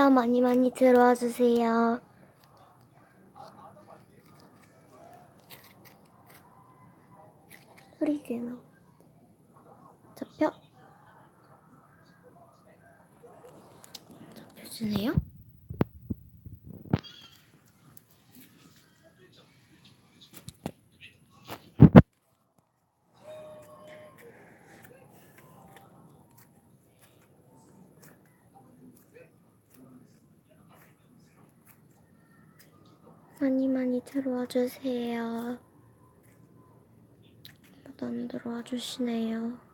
주세요. 많이 많이 들어와 주세요. 소리 되나? 잡혀? 잡혀주네요? 많이 많이 들어와 주세요. 아무도 안 들어와 주시네요.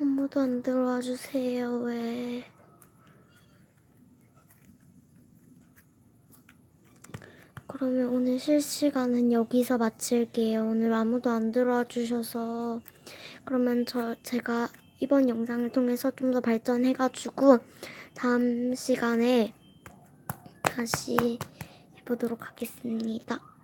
아무도 안 들어와 주세요, 왜? 그러면 오늘 실시간은 여기서 마칠게요. 오늘 아무도 안 들어와 주셔서 그러면 저 제가 이번 영상을 통해서 좀 더 발전해가지고 다음 시간에 다시 해보도록 하겠습니다.